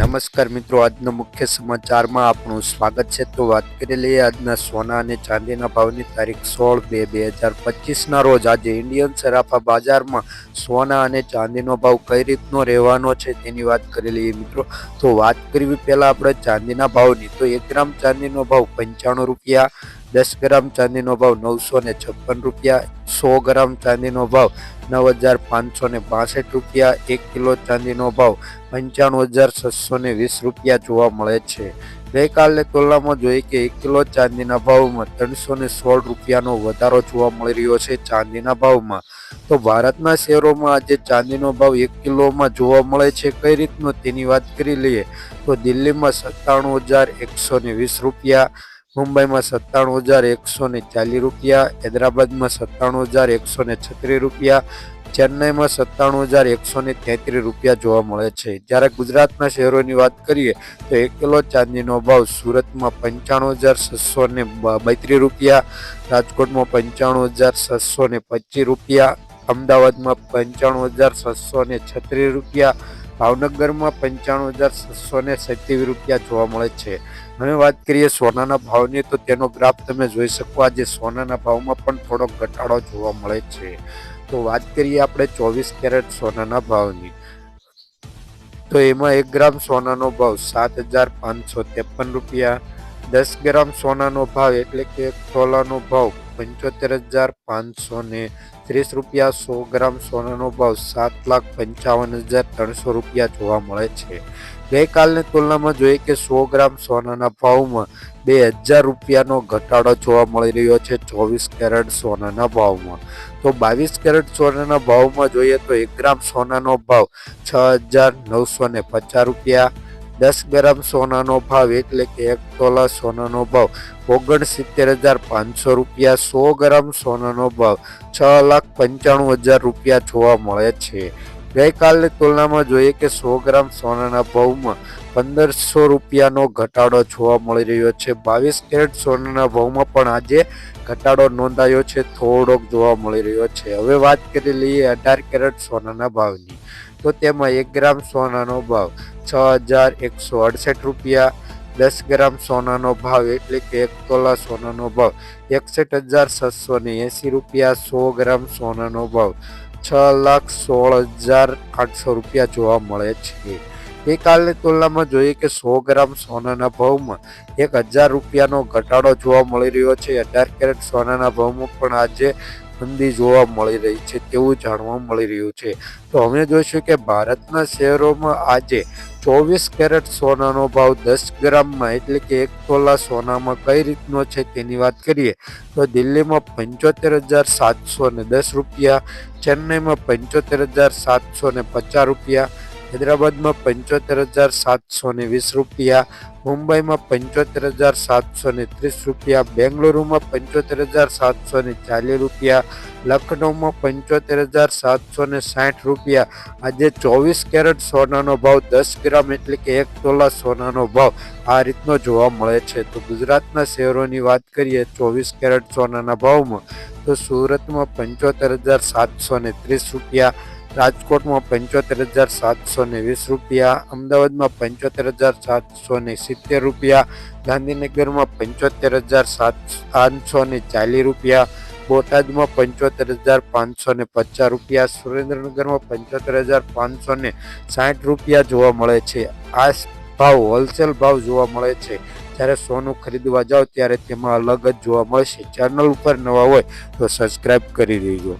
નમસ્કાર મિત્રો, આજના મુખ્ય સમાચારમાં આપણું સ્વાગત છે. તો વાત કરી લઈએ આજના સોના અને ચાંદીના ભાવની તારીખ સોળ બે બે હજાર પચીસના રોજ. આજે ઇન્ડિયન સરાફા બજારમાં સોના અને ચાંદીનો ભાવ કઈ રીતનો રહેવાનો છે તેની વાત કરી લઈએ મિત્રો. તો વાત કરવી પહેલાં આપણે ચાંદીના ભાવની. તો એક ગ્રામ ચાંદીનો ભાવ પંચાણું રૂપિયા દસ ગ્રામ ચાંદીનો ભાવ નવસો ને છપ્પન રૂપિયા, સો ગ્રામ ચાંદીનો ભાવ નવ હજાર પાંચસો ને બાસઠ રૂપિયા, એક કિલો ચાંદીનો ભાવ પંચાણું હજાર છસો ને વીસ રૂપિયા જોવા મળે છે. ગઈકાલની તુલનામાં જોઈએ કે એક કિલો ચાંદીના ભાવમાં ત્રણસો ને સોળ રૂપિયાનો વધારો જોવા મળી રહ્યો છે ચાંદીના ભાવમાં. તો ભારતના શહેરોમાં આજે ચાંદીનો ભાવ એક કિલોમાં જોવા મળે છે કઈ રીતનો તેની વાત કરી લઈએ? તો દિલ્હીમાં સત્તાણું હજાર એકસો ને વીસ રૂપિયા મુંબઈમાં સત્તાણું હજાર એકસો ને ચાલીસ રૂપિયા, હૈદરાબાદમાં સત્તાણું હજાર એકસો ને છત્રીસ રૂપિયા, ચેન્નઈમાં સત્તાણું હજાર એકસો ને તેત્રીસ રૂપિયા જોવા મળે છે. જ્યારે ગુજરાતના શહેરોની વાત કરીએ તો એક કિલો ચાંદીનો ભાવ સુરતમાં પંચાણું હજાર છસો ને બત્રીસ રૂપિયા, રાજકોટમાં પંચાણું હજાર છસો ને પચીસ રૂપિયા, અમદાવાદમાં પંચાણું હજાર છસો ને છત્રીસ રૂપિયા ભાવનગરમાં પંચાણું હજાર છસો ને સત્યાવીસ રૂપિયા જોવા મળે છે. હવે વાત કરીએ સોનાના ભાવની, તો તેનો ગ્રાફ તમે જોઈ શકો, આજે સોનાના ભાવમાં પણ થોડો ઘટાડો જોવા મળે છે. તો વાત કરીએ આપણે ચોવીસ કેરેટ સોનાના ભાવની. તો એમાં એક ગ્રામ સોનાનો ભાવ સાત હજાર પાંચસો ત્રેપન રૂપિયા, દસ ગ્રામ સોનાનો ભાવ એટલે કે તોલાનો ભાવ પંચોતેર હજાર પાંચસો ને ત્રીસ રૂપિયા સો ગ્રામ સોનાનો ભાવ સાત લાખ પંચાવન હજાર ત્રણસો રૂપિયા જોવા મળે છે. ગઈકાલની તુલનામાં જોઈએ કે સો ગ્રામ સોનાના ભાવમાં બે હજાર રૂપિયાનો ઘટાડો જોવા મળી રહ્યો છે ચોવીસ કેરેટ સોનાના ભાવમાં. તો બાવીસ કેરેટ સોનાના ભાવમાં જોઈએ તો એક ગ્રામ સોનાનો ભાવ છ હજાર નવસો ને પચાસ રૂપિયા દસ ગ્રામ સોનાનો ભાવ એટલે કે એક તોલા સોનાનો ભાવ. ઓગણસિત્તેર હજાર પાંચસો રૂપિયા સો ગ્રામ સોનાનો ભાવ. છ લાખ પંચાણું હજાર રૂપિયા જોવા મળે છે. ગઈકાલની તુલનામાં જોઈએ કે સો ગ્રામ સોનાના ભાવમાં પંદરસો રૂપિયાનો ઘટાડો જોવા મળી રહ્યો છે. બાવીસ કેરેટ સોનાના ભાવમાં પણ આજે ઘટાડો નોંધાયો છે, થોડોક જોવા મળી રહ્યો છે. હવે વાત કરી લઈએ અઢાર કેરેટ સોનાના ભાવની. તો તેમાં એક ગ્રામ સોનાનો ભાવ છ હજાર એકસો અડસઠ રૂપિયા. દસ ગ્રામ સોનાનો ભાવ એટલે કે એક તોલા સોનાનો ભાવ. એકસઠ હજાર છસો ને એંસી રૂપિયા સો ગ્રામ સોનાનો ભાવ. છ લાખ સોળ હજાર આઠસો રૂપિયા જોવા મળે છે. ગઈકાલની તુલનામાં જોઈએ કે સો ગ્રામ સોનાના ભાવમાં એક હજાર રૂપિયાનો ઘટાડો જોવા મળી રહ્યો છે. અઢાર કેરેટ સોનાના ભાવમાં પણ આજે મંદી જોવા મળી રહી છે તેવું જાણવા મળી રહ્યું છે. તો અમે જોઈશું કે ભારતના શહેરોમાં આજે ચોવીસ કેરેટ સોનાનો ભાવ દસ ગ્રામમાં એટલે કે એક તોલા સોનામાં કઈ રીતનો છે તેની વાત કરીએ, તો દિલ્હીમાં પંચોતેર હજાર સાતસો ને દસ રૂપિયા, ચેન્નઈમાં પંચોતેર હજાર સાતસો ને પચાસ રૂપિયા હૈદરાબાદમાં પંચોતેર હજાર સાતસો ને વીસ રૂપિયા, મુંબઈમાં પંચોતેર હજાર સાતસો ને ત્રીસ રૂપિયા, બેંગલુરુમાં પંચોતેર હજાર સાતસો ને ચાલીસ રૂપિયા, લખનૌમાં પંચોતેર હજાર સાતસો ને સાઠ રૂપિયા. આજે ચોવીસ કેરેટ સોનાનો ભાવ, દસ ગ્રામ એટલે કે એક તોલા સોનાનો ભાવ આ રીતનો જોવા મળે છે. તો ગુજરાતના શહેરોની વાત કરીએ ચોવીસ કેરેટ સોનાના ભાવમાં, તો સુરતમાં પંચોતેર હજાર સાતસો ને ત્રીસ રૂપિયા રાજકોટમાં પંચોતેર હજાર સાતસો ને વીસ રૂપિયા, અમદાવાદમાં પંચોતેર હજાર સાતસો ને સિત્તેર રૂપિયા, ગાંધીનગરમાં પંચોતેર હજાર સાત પાંચસો ને ચાલીસ રૂપિયા, બોટાદમાં પંચોતેર હજાર પાંચસો ને પચાસ રૂપિયા, સુરેન્દ્રનગરમાં પંચોતેર હજાર પાંચસો ને સાઠ રૂપિયા જોવા મળે છે. આ ભાવ, હોલસેલ ભાવ જોવા મળે છે. જ્યારે સોનું ખરીદવા જાઓ ત્યારે તેમાં અલગ જ જોવા મળશે. ચેનલ ઉપર નવા હોય તો સબસ્ક્રાઈબ કરી દેજો.